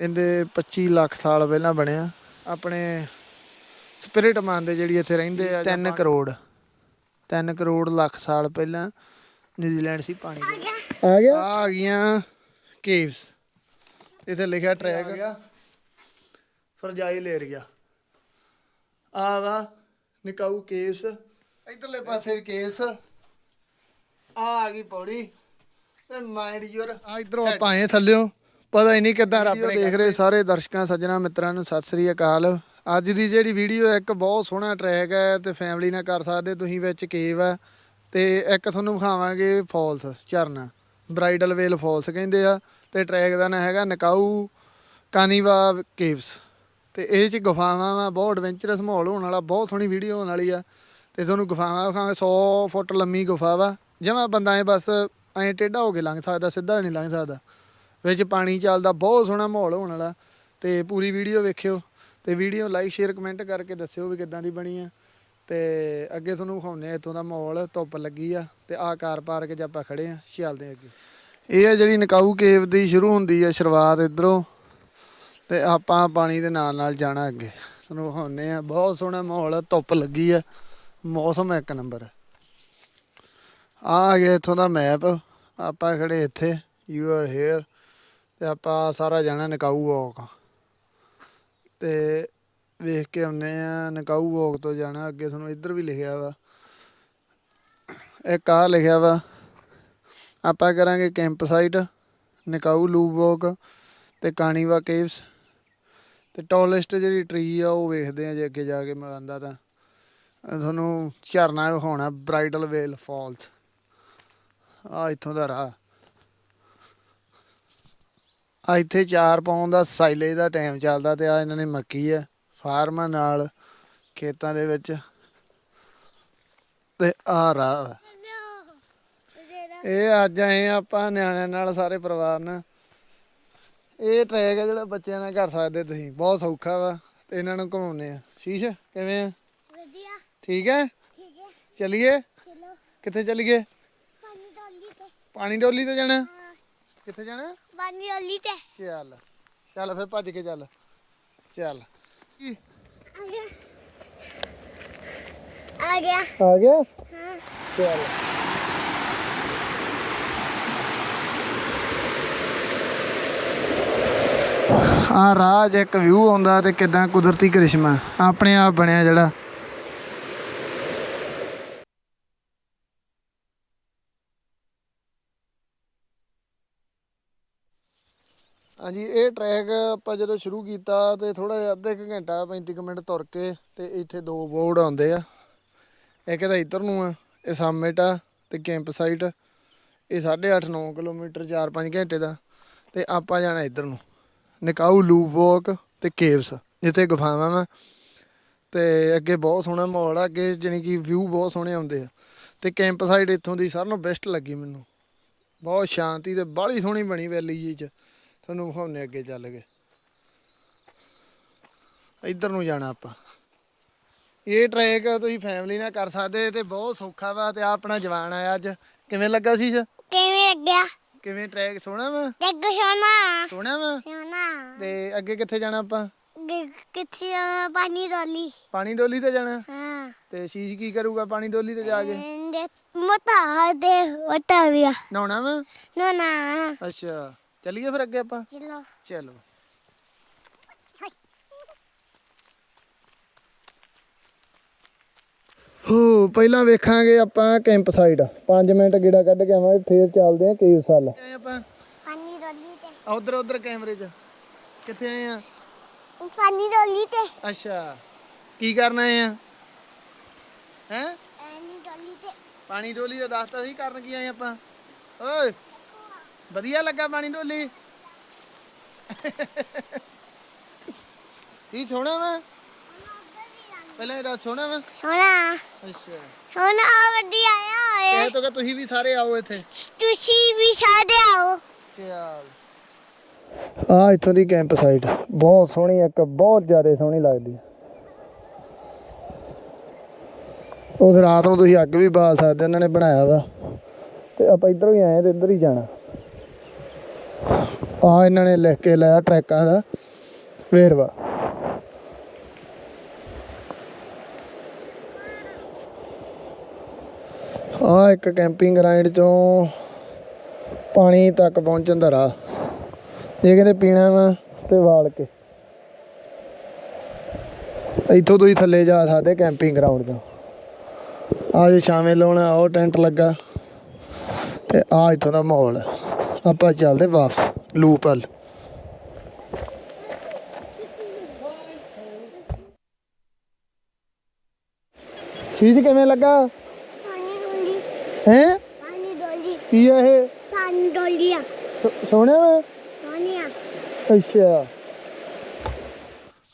ਇਹਦੇ 25 ਲੱਖ ਸਾਲ ਪਹਿਲਾਂ ਬਣਿਆ। ਆਪਣੇ ਸਪਿਰਿਟ ਮੰਨਦੇ ਜਿਹੜੀ ਇੱਥੇ ਰਹਿੰਦੇ ਆ 3 ਕਰੋੜ। 3 ਕਰੋੜ ਲੱਖ ਸਾਲ ਪਹਿਲਾਂ ਨਿਊਜ਼ੀਲੈਂਡ ਸੀ ਪਾਣੀ ਦੇ। ਆ ਗਿਆ? ਆ ਗਈਆਂ ਕੇਵਸ ਇੱਥੇ ਲਿਖਿਆ ਟਰੈਕ ਆ ਗਿਆ। ਫਰਜਾਈਲ ਏਰੀਆ ਆ ਵਾ ਨਿਕਾਊ ਕੇਵਸ ਇਧਰਲੇ ਪਾਸੇ ਵੀ ਕੇਵਸ ਆ ਆ ਗਈ ਪੌੜੀ। ਤੇ ਮਾਈਂਡ ਯੂਰ ਆ ਇਧਰੋਂ ਆਪਾਂ ਆਏ ਥੱਲਿਓ। ਪਤਾ ਹੀ ਨਹੀਂ ਕਿੱਦਾਂ ਰੱਬ ਨੇ ਦੇਖ ਰਹੇ ਸਾਰੇ ਦਰਸ਼ਕਾਂ ਸੱਜਣਾ ਮਿੱਤਰਾਂ ਨੂੰ ਸਤਿ ਸ੍ਰੀ ਅਕਾਲ। ਅੱਜ ਦੀ ਜਿਹੜੀ ਵੀਡੀਓ ਇੱਕ ਬਹੁਤ ਸੋਹਣਾ ਟਰੈਕ ਹੈ ਤੇ ਫੈਮਿਲੀ ਨਾਲ ਕਰ ਸਕਦੇ ਤੁਸੀਂ ਵਿੱਚ ਕੇਵ ਹੈ। ਤੇ ਇੱਕ ਤੁਹਾਨੂੰ ਵਿਖਾਵਾਂਗੇ ਫਾਲਸ ਝਰਨਾ। ਬ੍ਰਾਈਡਲ ਵੇਲ ਫਾਲਸ ਕਹਿੰਦੇ ਆ ਤੇ ਟਰੈਕ ਦਾ ਨਾਂ ਹੈਗਾ ਨਕਾਊ ਕਾਨੀਵਾ ਕੇਵਸ ਤੇ ਇਹ ਚ ਗੁਫਾਵਾਂ ਵਾ ਬਹੁਤ ਐਡਵੈਂਚਰਸ ਮਾਹੌਲ ਹੋਣ ਵਾਲਾ ਬਹੁਤ ਸੋਹਣੀ ਵੀਡੀਓ ਹੋਣ ਵਾਲੀ ਆ। ਤੇ ਤੁਹਾਨੂੰ ਗੁਫਾਵਾਂ ਵਿਖਾਵਾਂਗੇ 100 ਫੁੱਟ ਲੰਮੀ ਗੁਫਾ ਵਾ। ਜਿਵੇਂ ਬੰਦਾ ਐ ਬਸ ਐਂ ਟੇਢਾ ਹੋ ਕੇ ਲੰਘ ਸਕਦਾ ਸਿੱਧਾ ਨਹੀਂ ਲੰਘ ਸਕਦਾ। ਵਿੱਚ ਪਾਣੀ ਚੱਲਦਾ, ਬਹੁਤ ਸੋਹਣਾ ਮਾਹੌਲ ਹੋਣ ਵਾਲਾ। ਤੇ ਪੂਰੀ ਵੀਡੀਓ ਵੇਖਿਓ, ਤੇ ਵੀਡੀਓ ਲਾਈਕ ਸ਼ੇਅਰ ਕਮੈਂਟ ਕਰਕੇ ਦੱਸਿਓ ਵੀ ਕਿੱਦਾਂ ਦੀ ਬਣੀ ਆ। ਤੇ ਅੱਗੇ ਤੁਹਾਨੂੰ ਵਿਖਾਉਂਦੇ ਆ ਇੱਥੋਂ ਦਾ ਮਾਹੌਲ, ਧੁੱਪ ਲੱਗੀ ਆ, ਤੇ ਆਹ ਕਾਰ ਪਾਰਕ 'ਚ ਆਪਾਂ ਖੜੇ ਆ ਚੱਲਦੇ ਆ ਅੱਗੇ। ਇਹ ਆ ਜਿਹੜੀ ਨਕਾਊ ਕੇਵ ਦੀ ਸ਼ੁਰੂ ਹੁੰਦੀ ਆ, ਸ਼ੁਰੂਆਤ ਇਧਰੋਂ, ਤੇ ਆਪਾਂ ਪਾਣੀ ਦੇ ਨਾਲ ਨਾਲ ਜਾਣਾ ਅੱਗੇ। ਤੁਹਾਨੂੰ ਵਿਖਾਉਂਦੇ ਆ, ਬਹੁਤ ਸੋਹਣਾ ਮਾਹੌਲ ਆ, ਧੁੱਪ ਲੱਗੀ ਆ, ਮੌਸਮ ਇੱਕ ਨੰਬਰ। ਆ ਗਿਆ ਇੱਥੋਂ ਦਾ ਮੈਪ ਆਪਾਂ ਖੜੇ ਇੱਥੇ ਯੂ ਆਰ ਹੇਅਰ ਤੇ ਆਪਾਂ ਸਾਰਾ ਜਾਣਾ ਨਕਾਊ ਵਾਕ ਤੇ ਵੇਖ ਕੇ ਆਉਨੇ ਆ, ਨਕਾਊ ਵਾਕ ਤੋਂ ਜਾਣਾ, ਅੱਗੇ ਤੁਹਾਨੂੰ ਇੱਧਰ ਵੀ ਲਿਖਿਆ ਵਾ। ਇੱਕ ਆ ਲਿਖਿਆ ਵਾ, ਆਪਾਂ ਕਰਾਂਗੇ ਕੈਂਪ ਸਾਈਟ ਨਕਾਊ ਲੂਪ ਵਾਕ ਤੇ ਕਾਣੀਵਾ ਕੇਵਸ ਤੇ ਟੌਲੈਸਟ ਜਿਹੜੀ ਟਰੀ ਆ, ਉਹ ਵੇਖਦੇ ਆ ਜੇ ਅੱਗੇ ਜਾ ਕੇ ਮੈਂ ਆਂਦਾ ਤਾਂ। ਤੁਹਾਨੂੰ ਝਰਨਾ ਵਿਖਾਉਣਾ ਬ੍ਰਾਈਡਲ ਵੇਲ ਫਾਲਸ ਆ ਇੱਥੋਂ ਦਾ ਰਾਹ। ਆ ਇੱਥੇ ਚਾਰ ਪਾਉਣ ਦਾ ਸਾਈਲੇਜ ਦਾ ਟਾਈਮ ਚੱਲਦਾ ਤੇ ਆ ਇਹਨਾਂ ਨੇ ਮੱਕੀ ਆ ਫਾਰਮਾਂ ਨਾਲ ਖੇਤਾਂ ਦੇ ਵਿੱਚ ਤੇ ਆ ਰਾਹ ਵਾ। ਇਹ ਅੱਜ ਆਏ ਆਪਾਂ ਨਿਆਣਿਆਂ ਨਾਲ ਸਾਰੇ ਪਰਿਵਾਰ ਨਾਲ। ਇਹ ਟਰੈਕ ਹੈ ਜਿਹੜਾ ਬੱਚਿਆਂ ਨਾਲ ਕਰ ਸਕਦੇ ਤੁਸੀਂ ਬਹੁਤ ਸੌਖਾ ਵਾ ਤੇ ਇਹਨਾਂ ਨੂੰ ਘੁਮਾਉਨੇ ਆ। ਸ਼ੀਸ਼ ਕਿਵੇਂ ਆ? ਵਧੀਆ। ਠੀਕ ਹੈ ਠੀਕ ਹੈ ਚਲਿਏ? ਚਲੋ। ਕਿੱਥੇ ਚਲੀਏ? ਪਾਣੀ ਡੋਲੀ ਤੇ। ਪਾਣੀ ਡੋਲੀ ਤੇ ਜਾਣਾ? ਕਿੱਥੇ ਜਾਣਾ? ਪਾਣੀ ਡੋਲੀ ਤੇ। ਚੱਲ ਚੱਲ ਫਿਰ ਭੱਜ ਕੇ ਚੱਲ। ਚੱਲ। ਕੀ? ਆ ਗਿਆ। ਆ ਗਿਆ? ਆ ਗਿਆ ਹਾਂ। ਚੱਲ। ਆ ਰਾਜ ਇੱਕ ਵਿਊ ਆਉਂਦਾ ਤੇ ਕਿਦਾਂ ਕੁਦਰਤੀ ਕਰਿਸ਼ਮਾ। ਆਪਣੇ ਆਪ ਬਣਿਆ ਜਿਹੜਾ। ਹਾਂਜੀ, ਇਹ ਟਰੈਕ ਆਪਾਂ ਜਦੋਂ ਸ਼ੁਰੂ ਕੀਤਾ ਤੇ ਥੋੜਾ ਜਿਹਾ ਅੱਧੇ ਕੁ ਘੰਟਾ 35 ਕੁ ਮਿੰਟ ਤੁਰ ਕੇ ਤੇ ਇੱਥੇ ਦੋ ਬੋਰਡ ਆਉਂਦੇ ਆ। ਇੱਕ ਤਾਂ ਇੱਧਰ ਨੂੰ ਆ? ਇਹ ਸਾਮਿਟ ਆ ਤੇ ਕੈਂਪ ਸਾਈਟ ਇਹ 8.5 9 ਕਿਲੋਮੀਟਰ 4-5 ਘੰਟੇ ਦਾ। ਤੇ ਆਪਾਂ ਜਾਣਾ ਇੱਧਰ ਨੂੰ। ਨਿਕਾਊ ਲੂਪ ਵਾਕ ਤੇ ਕੇਵਸ ਜਿੱਥੇ ਗੁਫਾਵਾਂ ਵਾ। ਤੇ ਅੱਗੇ ਬਹੁਤ ਸੋਹਣਾ ਮਾਹੌਲ ਆ, ਅੱਗੇ ਜਾਣੀ ਕਿ ਵਿਊ ਬਹੁਤ ਸੋਹਣੇ ਆਉਂਦੇ ਆ। ਤੇ ਕੈਂਪ ਸਾਈਟ ਇੱਥੋਂ ਦੀ ਸਾਰਿਆਂ ਨੂੰ ਬੈਸਟ ਲੱਗੀ ਮੈਨੂੰ। ਬਹੁਤ ਸ਼ਾਂਤੀ ਤੇ ਬਾਹਲੀ ਸੋਹਣੀ ਬਣੀ ਵੈਲੀ ਜੀ ਚ। ਤੁਹਾਨੂੰ ਵਿਖਾਉਣੇ ਅੱਗੇ ਚੱਲ ਕੇ। ਇੱਧਰ ਨੂੰ ਜਾਣਾ ਆਪਾਂ। ਇਹ ਟਰੈਕ ਤੁਸੀਂ ਫੈਮਿਲੀ ਨਾਲ ਕਰ ਸਕਦੇ ਤੇ ਬਹੁਤ ਸੌਖਾ ਵਾ ਤੇ ਆ ਆਪਣਾ ਜਵਾਨ ਆਇਆ ਅੱਜ। ਕਿਵੇਂ ਲੱਗਾ ਸੀ ਕਿਵੇਂ ਲੱਗਿਆ? ਕਿਵੇਂ ਟਰੈਕ ਸੋਹਣਾ ਵਾ? ਦੇਖ ਸੋਨਾ ਸੋਹਣਾ ਵਾ? ਸੋਨਾ ਤੇ ਅੱਗੇ ਕਿੱਥੇ ਜਾਣਾ ਆਪਾਂ? ਗ- ਕਿੱਥੇ ਜਾਣਾ? ਪਾਣੀ ਡੋਲੀ। ਪਾਣੀ ਡੋਲੀ ਤੇ ਜਾਣਾ? ਹਾਂ। ਤੇ ਸ਼ੀਸ਼ ਕੀ ਕਰੂਗਾ ਪਾਣੀ ਡੋਲੀ ਤੇ ਜਾ ਕੇ? ਦੇ ਮੋਟਾ ਦੇ ਮੋਟਾ ਵੀ ਆ। ਨਹਾਉਣਾ ਵਾ? ਨਾ ਨਾ ਅੱਛਾ। ਚੱਲੀਏ ਫਿਰ ਅੱਗੇ ਆਪਾਂ? ਚਲੋ। ਚਲੋ। ਹੋ ਪਹਿਲਾਂ ਵੇਖਾਂਗੇ ਆਪਾਂ ਕੈਂਪ ਸਾਈਡ 5 ਮਿੰਟ ਗੇੜਾ ਕੱਢ ਕੇ ਆਵਾਂਗੇ ਫੇਰ ਚੱਲਦੇ ਆਂ ਕੇਵ ਸਾਲ। ਆਏ ਆਪਾਂ? ਪਾਣੀ ਡੋਲੀ ਤੇ। ਉਧਰ ਉਧਰ ਕੈਮਰੇ 'ਚ। ਕਿੱਥੇ ਆਏ ਆ? ਪਾਣੀ ਡੋਲੀ ਤੇ। ਅੱਛਾ। ਕੀ ਕਰਨ ਆਏ ਆ? ਹੈ? ਪਾਣੀ ਡੋਲੀ ਤੇ। ਪਾਣੀ ਡੋਲੀ ਦਾ ਦੱਸਤਾ ਸੀ ਕਰਨ ਕੀ ਆਏ ਆਪਾਂ। ਓਏ! ਵਧੀਆ ਲੱਗਾ ਪਾਣੀ ਡੋਲੀ? ਕੀ ਸੋਹਣਾ ਵਾ? ਪਹਿਲਾਂ ਇਹ ਦੱਸ ਸੋਹਣਾ ਵਾ? ਸੋਨਾ ਅੱਛਾ। ਸੋਨਾ ਵਧੀਆ ਆ ਇਹ। ਤਾਂ ਕਿ ਤੁਸੀਂ ਵੀ ਸਾਰੇ ਆਓ ਇੱਥੇ? ਤੁਸੀਂ ਵੀ ਸਾਡੇ ਆਓ। ਚੱਲ। ਆ ਇੱਥੋਂ ਦੀ ਕੈਂਪ ਸਾਈਟ ਬਹੁਤ ਸੋਹਣੀ ਇੱਕ ਬਹੁਤ ਜ਼ਿਆਦਾ ਸੋਹਣੀ ਲੱਗਦੀ ਉਸ ਰਾਤ ਨੂੰ ਤੁਸੀਂ ਅੱਗ ਵੀ ਬਾਲ ਸਕਦੇ ਉਹਨਾਂ ਨੇ ਬਣਾਇਆ ਵਾ। ਤੇ ਆਪਾਂ ਇੱਧਰੋਂ ਹੀ ਆਏ ਤੇ ਇੱਧਰ ਹੀ ਜਾਣਾ। ਆ ਇਹਨਾਂ ਨੇ ਲਿਖ ਕੇ ਲਾਇਆ ਟਰੈਕਾਂ ਦਾ ਵੇਰਵਾ। ਆ ਇੱਕ ਕੈਂਪਿੰਗ ਗਰਾਊਂਡ ਚੋਂ ਪਾਣੀ ਤੱਕ ਪਹੁੰਚਣ ਦਾ ਰਾਹ। ਜੇ ਕਹਿੰਦੇ ਪੀਣਾ ਵਾ ਤੇ ਵਾਲ ਕੇ। ਇੱਥੋਂ ਤੁਸੀਂ ਥੱਲੇ ਜਾ ਸਕਦੇ ਕੈਂਪਿੰਗ ਗਰਾਊਂਡ ਤੋਂ ਆ ਜੇ ਸ਼ਾਮੇ ਲਾਉਣਾ, ਉਹ ਟੈਂਟ ਲੱਗਾ ਤੇ ਆ ਇੱਥੋਂ ਦਾ ਮਾਹੌਲ। ਹੈ। ਆਪਾਂ ਚੱਲਦੇ ਵਾਪਸ ਲੂਪ ਵੱਲ। ਚੀਜ਼ ਕਿਵੇਂ ਲੱਗਾ? ਪਾਣੀ ਡੋਲੀ। ਹੈ? ਪਾਣੀ ਡੋਲੀ। ਕੀ ਆ ਇਹ? ਪਾਣੀ ਡੋਲੀਆਂ। ਸ- ਸੋਹਣਾ ਵਾ? ਸੋਨੀਆ ਅੱਛਾ।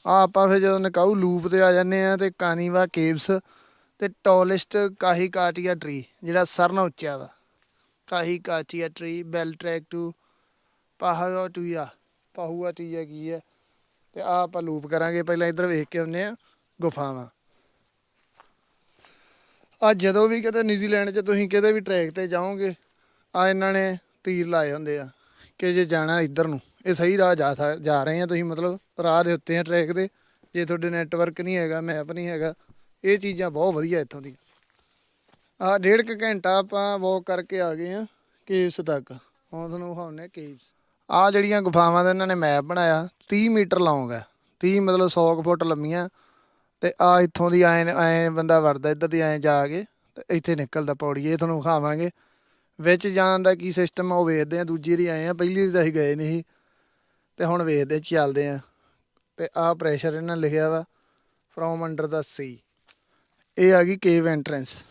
ਆ ਆਪਾਂ ਫਿਰ ਜਦੋਂ ਨਕਾਊ ਲੂਪ ਤੇ ਆ ਜਾਂਦੇ ਆ ਤੇ ਕਾਨੀਵਾ ਕੇਵਸ ਤੇ ਟੋਲੈਸਟ ਕਾਹੀ ਕਾਟੀਆ ਟਰੀ ਜਿਹੜਾ ਸਾਰਿਆਂ ਨਾਲੋਂ ਉੱਚਾ ਵਾ। Kahikatea tree bell track to ਪਾਹੂਆ ਟੂਆ ਪਾਹੂਆ ਟੂਆ ਕੀ ਹੈ ਤੇ ਆ ਆਪਾਂ ਲੂਪ ਕਰਾਂਗੇ, ਪਹਿਲਾਂ ਇੱਧਰ ਵੇਖ ਕੇ ਆਉਂਦੇ ਆ ਗੁਫਾਵਾਂ। ਆ ਜਦੋਂ ਵੀ ਕਿਤੇ ਨਿਊਜ਼ੀਲੈਂਡ 'ਚ ਤੁਸੀਂ ਕਿਤੇ ਵੀ ਟਰੈਕ ਤੇ ਜਾਓਗੇ ਆ ਇਹਨਾਂ ਨੇ ਤੀਰ ਲਾਏ ਹੁੰਦੇ ਆ ਕਿ ਜੇ ਜਾਣਾ ਇੱਧਰ ਨੂੰ, ਇਹ ਸਹੀ ਰਾਹ ਜਾ ਸਕ- ਜਾ ਰਹੇ ਆ ਤੁਸੀਂ, ਮਤਲਬ ਰਾਹ ਦੇ ਉੱਤੇ ਆ ਟਰੈਕ ਦੇ ਜੇ ਤੁਹਾਡੇ ਨੈਟਵਰਕ ਨਹੀਂ ਹੈਗਾ ਮੈਪ ਨਹੀਂ ਹੈਗਾ, ਇਹ ਚੀਜ਼ਾਂ ਬਹੁਤ ਵਧੀਆ ਇੱਥੋਂ ਦੀਆਂ। ਆ ਡੇਢ ਕੁ ਘੰਟਾ ਆਪਾਂ ਵਾਕ ਕਰਕੇ ਆ ਗਏ ਆ ਕੇਵਸ ਤੱਕ। ਹੁਣ ਤੁਹਾਨੂੰ ਵਿਖਾਉਂਦੇ ਕੇਵਸ ਆ ਜਿਹੜੀਆਂ ਗੁਫਾਵਾਂ ਦਾ ਇਹਨਾਂ ਨੇ ਮੈਪ ਬਣਾਇਆ 30 ਮੀਟਰ ਲੌਂਗ ਹੈ। 30 ਮਤਲਬ 100 ਕੁ ਫੁੱਟ ਲੰਮੀਆਂ। ਤੇ ਆ ਇੱਥੋਂ ਦੀ ਐ ਐ ਬੰਦਾ ਵੜਦਾ, ਇੱਧਰ ਦੀ ਐ ਜਾ ਕੇ ਤੇ ਇੱਥੇ ਨਿਕਲਦਾ ਪੌੜੀ ਇਹ ਤੁਹਾਨੂੰ ਵਿਖਾਵਾਂਗੇ। ਵਿੱਚ ਜਾਣ ਦਾ ਕੀ ਸਿਸਟਮ ਆ, ਉਹ ਵੇਖਦੇ ਆ ਦੂਜੀ ਦੀ ਆਏ ਆ ਪਹਿਲੀ ਦੀ ਤਾਂ ਅਸੀਂ ਗਏ ਨਹੀਂ ਸੀ। ਤੇ ਹੁਣ ਵੇਖਦੇ ਚੱਲਦੇ ਆ ਤੇ ਆਹ ਪ੍ਰੈਸ਼ਰ ਇਹਨਾਂ ਲਿਖਿਆ ਵਾ ਫਰੋਮ ਅੰਡਰ ਦਾ ਸੀ ਇਹ ਆ ਗਈ ਕੇਵ ਐਂਟਰੈਂਸ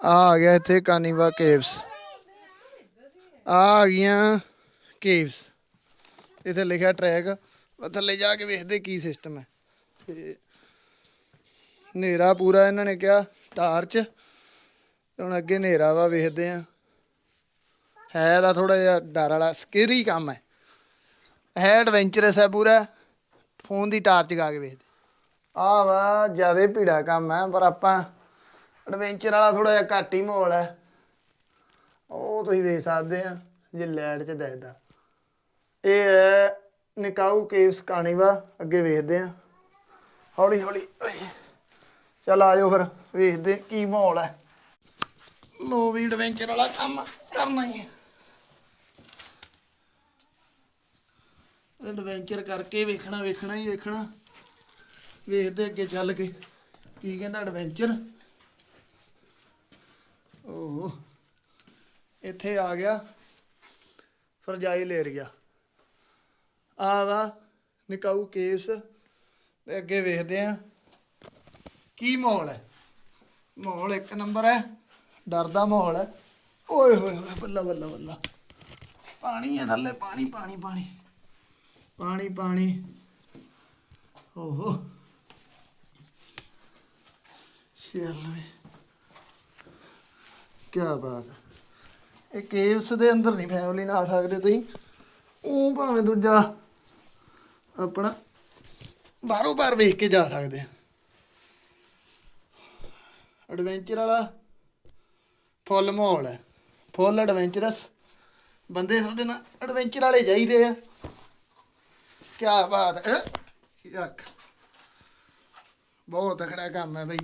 ਆ ਆ ਗਿਆ ਇੱਥੇ ਕਾਨੀਵਾ ਕੇਵਸ ਆ ਆ ਗਈਆਂ ਕੇਵਸ ਇੱਥੇ ਲਿਖਿਆ ਟਰੈਕ ਥੱਲੇ ਜਾ ਕੇ ਵੇਖਦੇ ਕੀ ਸਿਸਟਮ ਹੈ। ਹਨੇਰਾ ਪੂਰਾ ਇਹਨਾਂ ਨੇ ਕਿਹਾ ਟਾਰਚ ਹੁਣ ਅੱਗੇ ਹਨੇਰਾ ਵਾ, ਵੇਖਦੇ ਆ ਹੈ ਦਾ ਥੋੜਾ ਜਿਹਾ ਡਰ ਵਾਲਾ ਸਕੇਰੀ ਕੰਮ ਹੈ। ਹੈ ਐਡਵੈਂਚਰਸ ਹੈ ਪੂਰਾ। ਫੋਨ ਦੀ ਟਾਰਚ ਗਾ ਕੇ ਵੇਖਦੇ। ਆ ਵਾ, ਜ਼ਿਆਦਾ ਭੀੜਾ ਕੰਮ ਹੈ, ਪਰ ਆਪਾਂ ਐਡਵੈਂਚਰ ਵਾਲਾ ਥੋੜਾ ਜਿਹਾ ਘੱਟ ਹੀ ਮਾਹੌਲ ਹੈ। ਉਹ ਤੁਸੀਂ ਵੇਖ ਸਕਦੇ ਆ, ਜੇ ਲੈਟ 'ਚ ਦਿਖਦਾ। ਇਹ ਹੈ ਨਿਕਾਊ ਕੇਵਸ ਕਾਣੀਵਾ ਅੱਗੇ ਵੇਖਦੇ ਆ। ਹੌਲੀ ਹੌਲੀ ਚਲ ਆਜੋ ਫਿਰ, ਵੇਖਦੇ ਕੀ ਮਾਹੌਲ ਹੈ। ਲੋ ਵੀ ਐਡਵੈਂਚਰ ਵਾਲਾ ਕੰਮ ਕਰਨਾ ਹੀ ਹੈ। ਐਡਵੈਂਚਰ ਕਰਕੇ ਵੇਖਣਾ ਵੇਖਣਾ ਹੀ ਵੇਖਣਾ। ਵੇਖਦੇ ਅੱਗੇ ਚੱਲ ਕੇ, ਕੀ ਕਹਿੰਦਾ ਐਡਵੈਂਚਰ ਓ ਇੱਥੇ ਆ ਗਿਆ, ਫਰਜਾਈ ਲੈ ਗਿਆ ਆ ਵਾ, ਨਿਕਾਊ ਕੇਸ, ਤੇ ਅੱਗੇ ਵੇਖਦੇ ਆ, ਕੀ ਮਾਹੌਲ ਹੈ? ਮਾਹੌਲ ਇੱਕ ਨੰਬਰ ਹੈ, ਡਰ ਦਾ ਮਾਹੌਲ ਹੈ। ਓਏ ਹੋਏ ਹੋਏ, ਬੱਲਾ ਬੱਲਾ ਬੱਲਾ। ਪਾਣੀ ਹੈ ਥੱਲੇ, ਪਾਣੀ ਪਾਣੀ ਪਾਣੀ। ਪਾਣੀ ਪਾਣੀ। ਓਹੋ। ਸਿਆਲ ਵੇ। ਕੀ ਬਾਤ ਹੈ। ਇਹ ਕੇਵਸ ਦੇ ਅੰਦਰ ਨਹੀਂ ਫੈਮਿਲੀ ਨਾਲ ਆ ਸਕਦੇ ਤੁਸੀਂ। ਉਹ ਭਾਵੇਂ ਦੂਜਾ ਆਪਣਾ ਬਾਹਰੋਂ ਬਾਹਰ ਵੇਖ ਕੇ ਜਾ ਸਕਦੇ ਆ। ਐਡਵੈਂਚਰ ਵਾਲਾ ਫੁੱਲ ਮਾਹੌਲ ਹੈ। ਫੁੱਲ ਐਡਵੈਂਚਰਸ ਬੰਦੇ ਸਾਡੇ ਨਾਲ ਐਡਵੈਂਚਰ ਵਾਲੇ ਚਾਹੀਦੇ ਆ। ਕੀ ਬਾਤ ਹੈ। ਯਾਕ ਬਹੁਤ ਤਕੜਾ ਕੰਮ ਹੈ ਬਈ।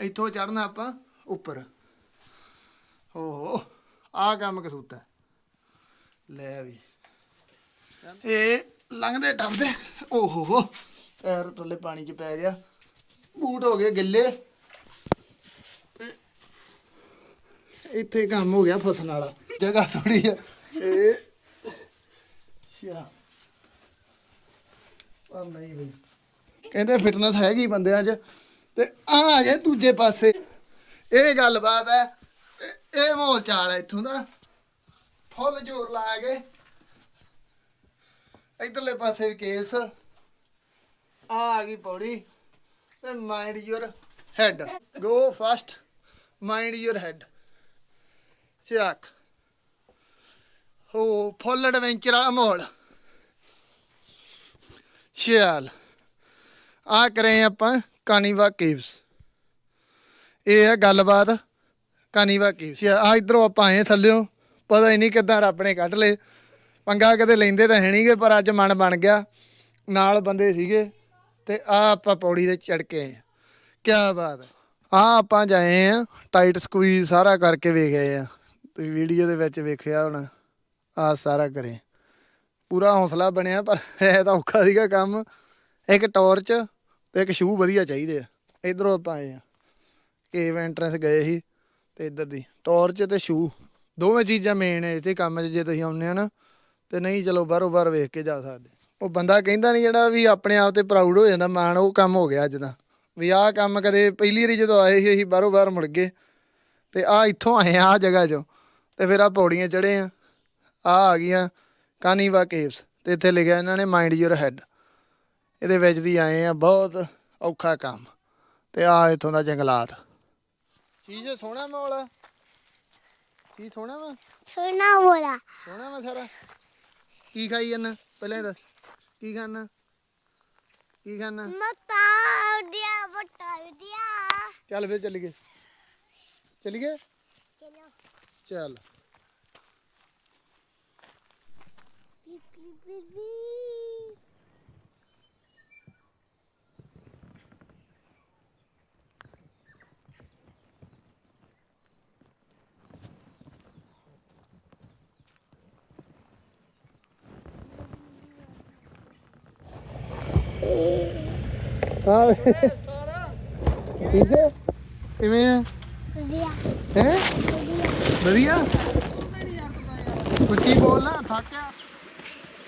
ਇੱਥੋਂ ਚੜਨਾ ਆਪਾਂ ਉੱਪਰ। ਹੋ ਆ ਕੰਮ ਕਸੂਤਾ। ਲੈ ਵੀ। ਇਹ ਲੰਘਦੇ, ਟੱਪਦੇ। ਓਹੋ ਹੋ ਪੈਰ ਥੱਲੇ ਪਾਣੀ 'ਚ ਪੈ ਗਿਆ। ਬੂਟ ਹੋ ਗਏ ਗਿੱਲੇ। ਇੱਥੇ ਕੰਮ ਹੋ ਗਿਆ ਫਸਣ ਵਾਲਾ। ਜਗ੍ਹਾ ਥੋੜੀ ਆ। ਇਹ ਸ਼ਾ ਪਰ ਨਹੀਂ ਬਈ। ਕਹਿੰਦੇ ਫਿਟਨੈਸ ਹੈਗੀ ਬੰਦਿਆਂ 'ਚ। ਤੇ ਆ ਆ ਗਏ ਦੂਜੇ ਪਾਸੇ। ਇਹ ਗੱਲਬਾਤ ਹੈ ਤੇ ਇਹ ਮਾਹੌਲ ਚਾਲ ਹੈ ਇੱਥੋਂ ਦਾ। ਫੁੱਲ ਜ਼ੋਰ ਲਾ ਕੇ। ਇਧਰਲੇ ਪਾਸੇ ਵੀ ਕੇਸ। ਆ ਆ ਗਈ ਪੌੜੀ ਤੇ mind your head go first mind your head ਚੱਕ ਹੋ, ਫੁੱਲ ਐਡਵੈਂਚਰ ਵਾਲਾ ਮਾਹੌਲ। ਸ਼ਿਆਲ। ਆ ਕਰੇ ਆਪਾਂ। ਕਾਨੀਵਾ ਕੇਵਸ ਇਹ ਹੈ ਗੱਲਬਾਤ ਕਾਨੀਵਾ ਕੇਵਸ ਆ ਇਧਰੋਂ ਆਪਾਂ ਆਏ ਥੱਲਿਓ, ਪਤਾ ਹੀ ਨਹੀਂ ਕਿੱਦਾਂ ਰੱਬ ਨੇ ਕੱਢ ਲਏ। ਪੰਗਾ ਕਦੇ ਲੈਂਦੇ ਤਾਂ ਹੈ ਨਹੀਂਗੇ ਪਰ ਅੱਜ ਮਨ ਬਣ ਗਿਆ। ਨਾਲ ਬੰਦੇ ਸੀਗੇ, ਤੇ ਆ ਆਪਾਂ ਪੌੜੀ ਤੇ ਚੜ ਕੇ ਆਏ। ਕੀ ਬਾਤ ਹੈ। ਆ ਆਪਾਂ ਜਾਏ ਆ ਟਾਈਟ ਸਕਵੀਜ਼ ਸਾਰਾ ਕਰਕੇ ਵੇਖ ਆਏ ਆ ਤੁਸੀਂ ਵੀਡੀਓ ਦੇ ਵਿੱਚ ਵੇਖਿਆ ਹੁਣ ਆ ਸਾਰਾ ਕਰੇ। ਪੂਰਾ ਹੌਸਲਾ ਬਣਿਆ, ਪਰ ਇਹ ਤਾਂ ਔਖਾ ਸੀਗਾ ਕੰਮ। ਇੱਕ ਟਾਰਚ ਤੇ ਇੱਕ ਸ਼ੂ ਵਧੀਆ ਚਾਹੀਦੇ ਆ। ਇਧਰੋਂ ਆਪਾਂ ਆਏ ਆ। ਕੇਵ ਐਂਟਰੈਂਸ ਗਏ ਸੀ ਤੇ ਇੱਧਰ ਦੀ। ਟਾਰਚ ਤੇ ਸ਼ੂ ਦੋਵੇਂ ਚੀਜ਼ਾਂ ਮੇਨ ਨੇ ਇੱਥੇ ਕੰਮ 'ਚ ਜੇ ਤੁਸੀਂ ਆਉਂਦੇ ਹੋ ਨਾ, ਤੇ ਨਹੀਂ ਚਲੋ ਬਾਹਰੋਂ ਬਾਹਰ ਵੇਖ ਕੇ ਜਾ ਸਕਦੇ। ਉਹ ਬੰਦਾ ਕਹਿੰਦਾ ਨਹੀਂ ਜਿਹੜਾ ਵੀ ਆਪਣੇ ਆਪ ਤੇ ਪ੍ਰਾਊਡ ਹੋ ਜਾਂਦਾ, ਮਾਣ ਉਹ ਕੰਮ ਹੋ ਗਿਆ ਅੱਜ ਦਾ। ਵੀ ਆਹ ਕੰਮ ਕਦੇ ਪਹਿਲੀ ਵਾਰੀ ਜਦੋਂ ਆਏ ਸੀ, ਅਸੀਂ ਬਾਹਰੋਂ ਬਾਹਰ ਮੁੜ ਗਏ। ਤੇ ਆ ਇੱਥੋਂ ਆਏ ਆ, ਆਹ ਜਗ੍ਹਾ 'ਚੋਂ। ਤੇ ਫਿਰ ਆ ਪੌੜੀਆਂ ਚੜੇ ਆ ਆ ਆ ਗਈਆਂ ਕਾਨੀਵਾ ਕੇਵਸ ਤੇ ਇੱਥੇ ਲਿਖਿਆ ਇਹਨਾਂ ਨੇ ਮਾਈਂਡ ਯੂਰ ਹੈਡ ਇਹਦੇ ਵਿੱਚ ਦੀ ਆਏ ਆ ਬਹੁਤ ਔਖਾ ਕੰਮ। ਤੇ ਆ ਇਥੋਂ ਦਾ ਜੰਗਲਾਤ। ਚੀਜ਼ ਸੋਹਣਾ ਮੋਲਾ ਚੀਜ਼ ਸੋਹਣਾ ਵਾ? ਸੁਣਾ ਬੋਲਾ ਸੋਹਣਾ ਵਾ ਸਾਰਾ? ਕੀ ਖਾਈ ਜਾਂਦਾ? ਪਹਿਲਾਂ ਇਹ ਦੱਸ। ਕੀ ਖਾਣਾ? ਕੀ ਖਾਣਾ? ਮਤਾ ਦਿਆ ਬਤਾ ਦਿਆ ਚੱਲ ਫਿਰ ਚੱਲੀਏ। ਚੱਲੀਏ? ਚਲੋ। ਚੱਲ। ਬੀਬੀ ਬੀਬੀ ਹਾਂ ਠੀਕ ਹੈ ਕਿਵੇਂ ਆ? ਵਧੀਆ। ਹੈ? ਵਧੀਆ। ਵਧੀਆ। ਉੱਚੀ ਬੋਲ ਨਾ ਥੱਕਿਆ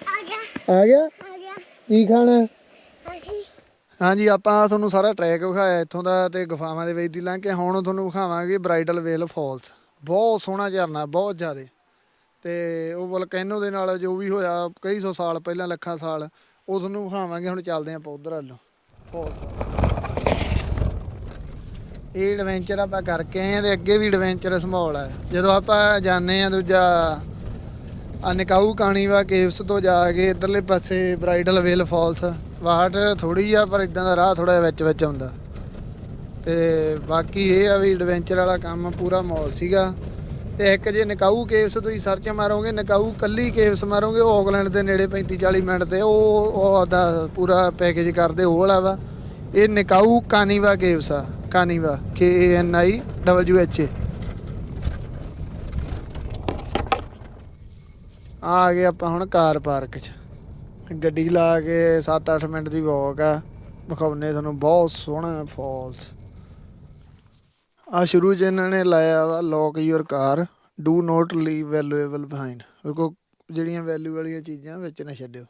ਆ ਗਿਆ। ਆ ਗਿਆ? ਆ ਗਿਆ। ਕੀ ਖਾਣਾ? ਅਸੀਂ। ਹਾਂਜੀ ਆਪਾਂ ਤੁਹਾਨੂੰ ਸਾਰਾ ਟਰੈਕ ਵਿਖਾਇਆ ਇੱਥੋਂ ਦਾ ਤੇ ਗੁਫਾਵਾਂ ਦੇ ਵਿੱਚ ਦੀ ਲੰਘ ਕੇ ਹੁਣ ਤੁਹਾਨੂੰ ਵਿਖਾਵਾਂਗੇ ਬ੍ਰਾਈਡਲ ਵੇਲ ਫਾਲਸ ਬਹੁਤ ਸੋਹਣਾ ਝਰਨਾ ਬਹੁਤ ਜ਼ਿਆਦੇ। ਤੇ ਉਹ ਵਲਕੈਨੋ ਦੇ ਨਾਲ ਜੋ ਵੀ ਹੋਇਆ ਕਈ ਸੌ ਸਾਲ ਪਹਿਲਾਂ ਲੱਖਾਂ ਸਾਲ ਉਹ ਤੁਹਾਨੂੰ ਵਿਖਾਵਾਂਗੇ, ਹੁਣ ਚੱਲਦੇ ਆਪਾਂ ਉਧਰ ਵੱਲੋਂ ਫਾਲਸ ਇਹ ਐਡਵੈਂਚਰ ਆਪਾਂ ਕਰਕੇ ਆਏ ਆ ਤੇ ਅੱਗੇ ਵੀ ਐਡਵੈਂਚਰਸ ਮਾਹੌਲ ਹੈ ਜਦੋਂ ਆਪਾਂ ਜਾਂਦੇ ਆ ਦੂਜਾ ਆ ਨਿਕਾਊ ਕਾਣੀਵਾ ਕੇਵਸ ਤੋਂ ਜਾ ਕੇ ਇਧਰਲੇ ਪਾਸੇ ਬ੍ਰਾਈਡਲ ਵੇਲ ਫਾਲਸ ਵਾਟ ਥੋੜੀ ਆ, ਪਰ ਇਦਾਂ ਦਾ ਰਾਹ ਥੋੜਾ ਵਿੱਚ ਵਿੱਚ ਆਉਂਦਾ। ਤੇ ਬਾਕੀ ਇਹ ਆ ਵੀ ਐਡਵੈਂਚਰ ਵਾਲਾ ਕੰਮ ਪੂਰਾ ਮਾਹੌਲ ਸੀਗਾ। ਤੇ ਇੱਕ ਜੇ ਨਕਾਊ ਕੇਵਸ ਤੁਸੀਂ ਸਰਚ ਮਾਰੋਗੇ, ਨਕਾਊ ਕੱਲੀ ਕੇਵਸ ਮਾਰੋਗੇ, ਉਹ ਆਕਲੈਂਡ ਦੇ ਨੇੜੇ 35 40 ਮਿੰਟ ਤੇ ਉਹ ਉਹਦਾ ਪੂਰਾ ਪੈਕੇਜ ਕਰਦੇ, ਉਹ ਵਾਲਾ ਵਾ। ਇਹ ਨਕਾਊ ਕਾਨੀਵਾ ਕੇਵਸ ਆ, Kaniwha K A N I W H A ਆ ਗਏ ਆਪਾਂ ਹੁਣ ਕਾਰ ਪਾਰਕ 'ਚ। ਗੱਡੀ ਲਾ ਕੇ 7-8 ਮਿੰਟ ਦੀ ਵਾਕ ਆ। ਵਿਖਾਉਨੇ ਤੁਹਾਨੂੰ ਬਹੁਤ ਸੋਹਣਾ ਫਾਲਸ ਆ ਸ਼ੁਰੂ 'ਚ ਇਹਨਾਂ ਨੇ ਲਾਇਆ ਵਾ lock your car do not leave valuable behind ਵੇਖੋ ਜਿਹੜੀਆਂ ਵੈਲਿਊ ਵਾਲੀਆਂ ਚੀਜ਼ਾਂ ਵਿੱਚ ਨਾ ਛੱਡਿਓ।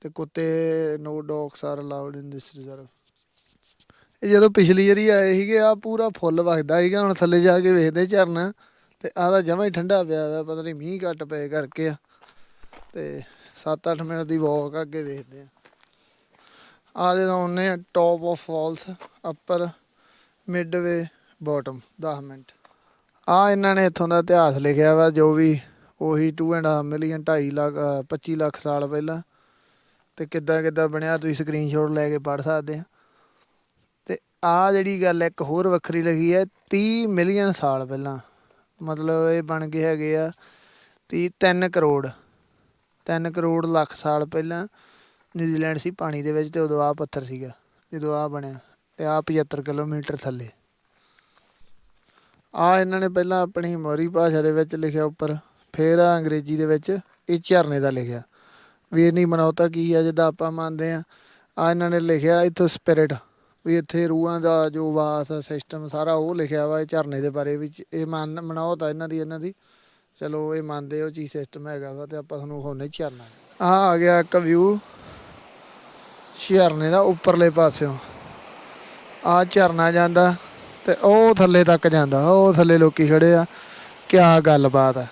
ਤੇ ਕੁੱਤੇ no dogs are allowed in this reserve ਇਹ ਜਦੋਂ ਪਿਛਲੀ ਵਾਰੀ ਆਏ ਸੀਗੇ ਆ ਪੂਰਾ ਫੁੱਲ ਵਗਦਾ ਸੀਗਾ, ਹੁਣ ਥੱਲੇ ਜਾ ਕੇ ਵੇਖਦੇ ਝਰਨਾ, ਤੇ ਆਹ ਤਾਂ ਜਮਾਂ ਹੀ ਠੰਡਾ ਪਿਆ ਵਾ, ਪਤਾ ਨਹੀਂ ਮੀਂਹ ਘੱਟ ਪਏ ਕਰਕੇ ਆ। ਤੇ 7-8 ਮਿੰਟ ਦੀ ਵਾਕ ਅੱਗੇ ਵੇਖਦੇ ਆ। ਆ ਦੇ ਉਹਨੇ top of falls upper midway bottom 10 minute. ਆ ਇਹਨਾਂ ਨੇ ਇੱਥੋਂ ਦਾ ਇਤਿਹਾਸ ਲਿਖਿਆ ਵਾ ਜੋ ਵੀ ਉਹੀ 2.5 ਮਿਲੀਅਨ 2.5 ਲੱਖ ਅ, 25 ਲੱਖ ਸਾਲ ਪਹਿਲਾਂ। ਤੇ ਕਿੱਦਾਂ ਕਿੱਦਾਂ ਬਣਿਆ ਤੁਸੀਂ ਸਕਰੀਨਸ਼ਾਟ ਲੈ ਕੇ ਪੜ ਸਕਦੇ ਆ। ਤੇ ਆ ਜਿਹੜੀ ਗੱਲ ਇੱਕ ਹੋਰ ਵੱਖਰੀ ਲਿਖੀ ਹੈ 30 ਮਿਲੀਅਨ ਸਾਲ ਪਹਿਲਾਂ। ਮਤਲਬ ਇਹ ਬਣ ਗਏ ਹੈਗੇ ਆ 30 3 ਕਰੋੜ। 3 ਕਰੋੜ ਲੱਖ ਸਾਲ ਪਹਿਲਾਂ ਨਿਊਜ਼ੀਲੈਂਡ ਸੀ ਪਾਣੀ ਦੇ ਵਿੱਚ ਤੇ ਉਦੋਂ ਆ ਪੱਥਰ ਸੀਗਾ ਜਦੋਂ ਆ ਬਣਿਆ। ਤੇ ਆ 75 ਕਿਲੋਮੀਟਰ ਥੱਲੇ। ਆ ਇਹਨਾਂ ਨੇ ਪਹਿਲਾਂ ਆਪਣੀ ਮੋਰੀ ਭਾਸ਼ਾ ਦੇ ਵਿੱਚ ਲਿਖਿਆ ਉੱਪਰ, ਫਿਰ ਆ ਅੰਗਰੇਜ਼ੀ ਦੇ ਵਿੱਚ ਇਹ ਝਰਨੇ ਦਾ ਲਿਖਿਆ। ਵੀ ਇਹ ਨਹੀਂ ਮਨੌਤਾ ਕੀ ਆ ਜਿੱਦਾਂ ਆਪਾਂ ਮੰਨਦੇ ਆ ਆ ਇਹਨਾਂ ਨੇ ਲਿਖਿਆ ਇੱਥੋਂ ਸਪਿਰਿਟ ਵੀ ਇੱਥੇ ਰੂਹਾਂ ਦਾ ਜੋ ਵਾਸ ਸਿਸਟਮ ਸਾਰਾ ਉਹ ਲਿਖਿਆ ਵਾ ਇਹ ਝਰਨੇ ਦੇ ਬਾਰੇ ਵਿੱਚ, ਇਹ ਮੰਨ, ਮਨੌਤ ਆ ਇਹਨਾਂ ਦੀ ਇਹਨਾਂ ਦੀ। ਚਲੋ ਇਹ ਮੰਨਦੇ ਉਹ ਚੀਜ਼ ਸਿਸਟਮ ਹੈਗਾ ਵਾ ਤੇ ਆਪਾਂ ਤੁਹਾਨੂੰ ਵਿਖਾਉਂਦੇ ਝਰਨਾ। ਆ ਆ ਗਿਆ ਇੱਕ ਵਿਊ ਝਰਨੇ ਦਾ ਉੱਪਰਲੇ ਪਾਸਿਓਂ। ਆ ਝਰਨਾ ਜਾਂਦਾ ਤੇ ਉਹ ਥੱਲੇ ਤੱਕ ਜਾਂਦਾ, ਉਹ ਥੱਲੇ ਲੋਕੀ ਖੜੇ ਆ। ਕਿਆ ਗੱਲਬਾਤ ਆ।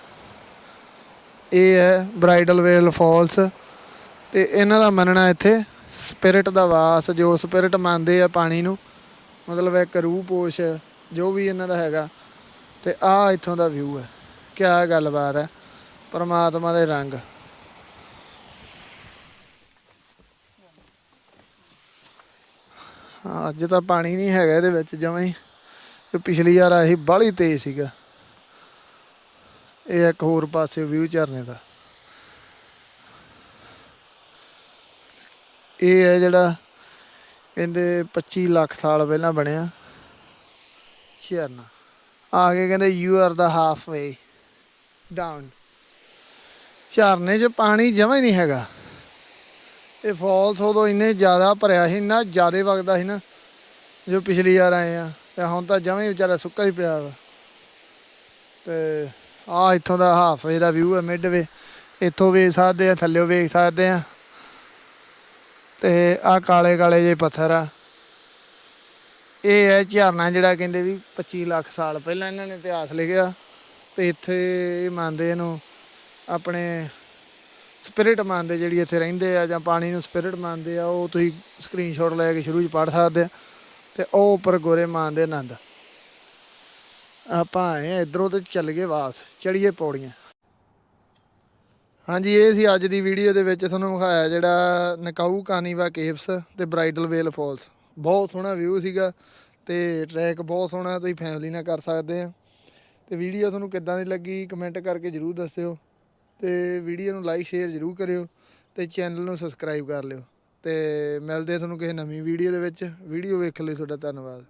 ਇਹ ਹੈ ਬ੍ਰਾਈਡਲ ਵੇਲ ਫਾਲਸ ਤੇ ਇਹਨਾਂ ਦਾ ਮੰਨਣਾ ਇੱਥੇ ਸਪਿਰਿਟ ਦਾ ਵਾਸ, ਜੋ ਸਪਿਰਿਟ ਮੰਨਦੇ ਆ ਪਾਣੀ ਨੂੰ, ਮਤਲਬ ਇੱਕ ਰੂਹ ਪੋਸ਼ ਜੋ ਵੀ ਇਹਨਾਂ ਦਾ ਹੈਗਾ। ਤੇ ਆ ਇੱਥੋਂ ਦਾ ਵਿਊ ਹੈ ਕਿਆ ਗੱਲਬਾਤ ਹੈ ਪਰਮਾਤਮਾ ਦੇ ਰੰਗ। ਅੱਜ ਤਾਂ ਪਾਣੀ ਨਹੀਂ ਹੈਗਾ ਇਹਦੇ ਵਿੱਚ ਜਮਾਂ ਹੀ। ਤੇ ਪਿਛਲੀ ਵਾਰ ਆਹੀ ਬਾਹਲੀ ਤੇਜ਼ ਸੀਗਾ। ਇਹ ਇੱਕ ਹੋਰ ਪਾਸੇ ਵਿਊ ਝਰਨੇ ਦਾ। ਇਹ ਹੈ ਜਿਹੜਾ ਕਹਿੰਦੇ 25 ਲੱਖ ਸਾਲ ਪਹਿਲਾਂ ਬਣਿਆ ਝਰਨਾ। ਆ ਕੇ ਕਹਿੰਦੇ you are the half way down ਝਰਨੇ 'ਚ ਪਾਣੀ ਜਮਾ ਹੀ ਨਹੀਂ ਹੈਗਾ। ਇਹ ਫਾਲਸ ਉਦੋਂ ਇੰਨੇ ਜ਼ਿਆਦਾ ਭਰਿਆ ਸੀ, ਇੰਨਾ ਜ਼ਿਆਦਾ ਵਗਦਾ ਸੀ ਨਾ, ਜੋ ਪਿਛਲੀ ਵਾਰ ਆਏ ਆ। ਤੇ ਹੁਣ ਤਾਂ ਜਮਾ ਹੀ ਵਿਚਾਰਾ ਸੁੱਕਾ ਹੀ ਪਿਆ ਵਾ। ਤੇ ਆ ਇੱਥੋਂ ਦਾ ਹਾਫ ਵੇ ਦਾ ਵਿਊ ਹੈ ਮਿਡ ਵੇ ਇੱਥੋਂ ਵੇਖ ਸਕਦੇ ਆ, ਥੱਲੇ ਵੇਖ ਸਕਦੇ ਆ। ਤੇ ਆ ਕਾਲੇ ਕਾਲੇ ਜੇ ਪੱਥਰ ਆ। ਇਹ ਹੈ ਝਰਨਾ ਜਿਹੜਾ ਕਹਿੰਦੇ ਵੀ 25 ਲੱਖ ਸਾਲ ਪਹਿਲਾਂ ਇਹਨਾਂ ਨੇ ਇਤਿਹਾਸ ਲਿਖਿਆ। ਤੇ ਇੱਥੇ ਇਹ ਮੰਨਦੇ ਇਹਨੂੰ, ਆਪਣੇ ਸਪਿਰਿਟ ਮੰਨਦੇ ਜਿਹੜੀ ਇੱਥੇ ਰਹਿੰਦੇ ਆ ਜਾਂ ਪਾਣੀ ਨੂੰ ਸਪਿਰਿਟ ਮੰਨਦੇ ਆ, ਉਹ ਤੁਸੀਂ ਸਕਰੀਨਸ਼ਾਟ ਲੈ ਕੇ ਸ਼ੁਰੂ ਚ ਪੜ ਸਕਦੇ ਆ ਤੇ ਉਹ ਉੱਪਰ ਗੋਰੇ ਮੰਨਦੇ ਆਨੰਦ। ਆਪਾਂ ਆਏ ਆ, ਇਧਰੋਂ ਤੇ ਚੱਲ ਗਏ ਵਾਸ ਚੜੀਏ ਪੌੜੀਆਂ। ਹਾਂਜੀ, ਇਹ ਸੀ ਅੱਜ ਦੀ ਵੀਡੀਓ ਦੇ ਵਿੱਚ ਤੁਹਾਨੂੰ ਵਿਖਾਇਆ ਜਿਹੜਾ ਨਕਾਊ ਕਾਨੀਵਾ ਕੇਵਸ ਤੇ ਬ੍ਰਾਈਡਲ ਵੇਲ ਫਾਲਸ। ਬਹੁਤ ਸੋਹਣਾ ਵਿਊ ਸੀਗਾ ਤੇ ਟਰੈਕ ਬਹੁਤ ਸੋਹਣਾ, ਤੁਸੀਂ ਫੈਮਿਲੀ ਨਾਲ ਕਰ ਸਕਦੇ ਆ। ਤੇ ਵੀਡੀਓ ਤੁਹਾਨੂੰ ਕਿੱਦਾਂ ਦੀ ਲੱਗੀ ਕਮੈਂਟ ਕਰਕੇ ਜਰੂਰ ਦੱਸਿਓ। ਤੇ ਵੀਡੀਓ ਨੂੰ ਲਾਈਕ ਸ਼ੇਅਰ ਜਰੂਰ ਕਰਿਓ ਤੇ ਚੈਨਲ ਨੂੰ ਸਬਸਕ੍ਰਾਈਬ ਕਰ ਲਿਓ ਤੇ ਮਿਲਦੇ ਆ ਤੁਹਾਨੂੰ ਕਿਸੇ ਨਵੀਂ ਵੀਡੀਓ ਦੇ ਵਿੱਚ। ਵੀਡੀਓ ਵੇਖਣ ਲਈ ਤੁਹਾਡਾ ਧੰਨਵਾਦ।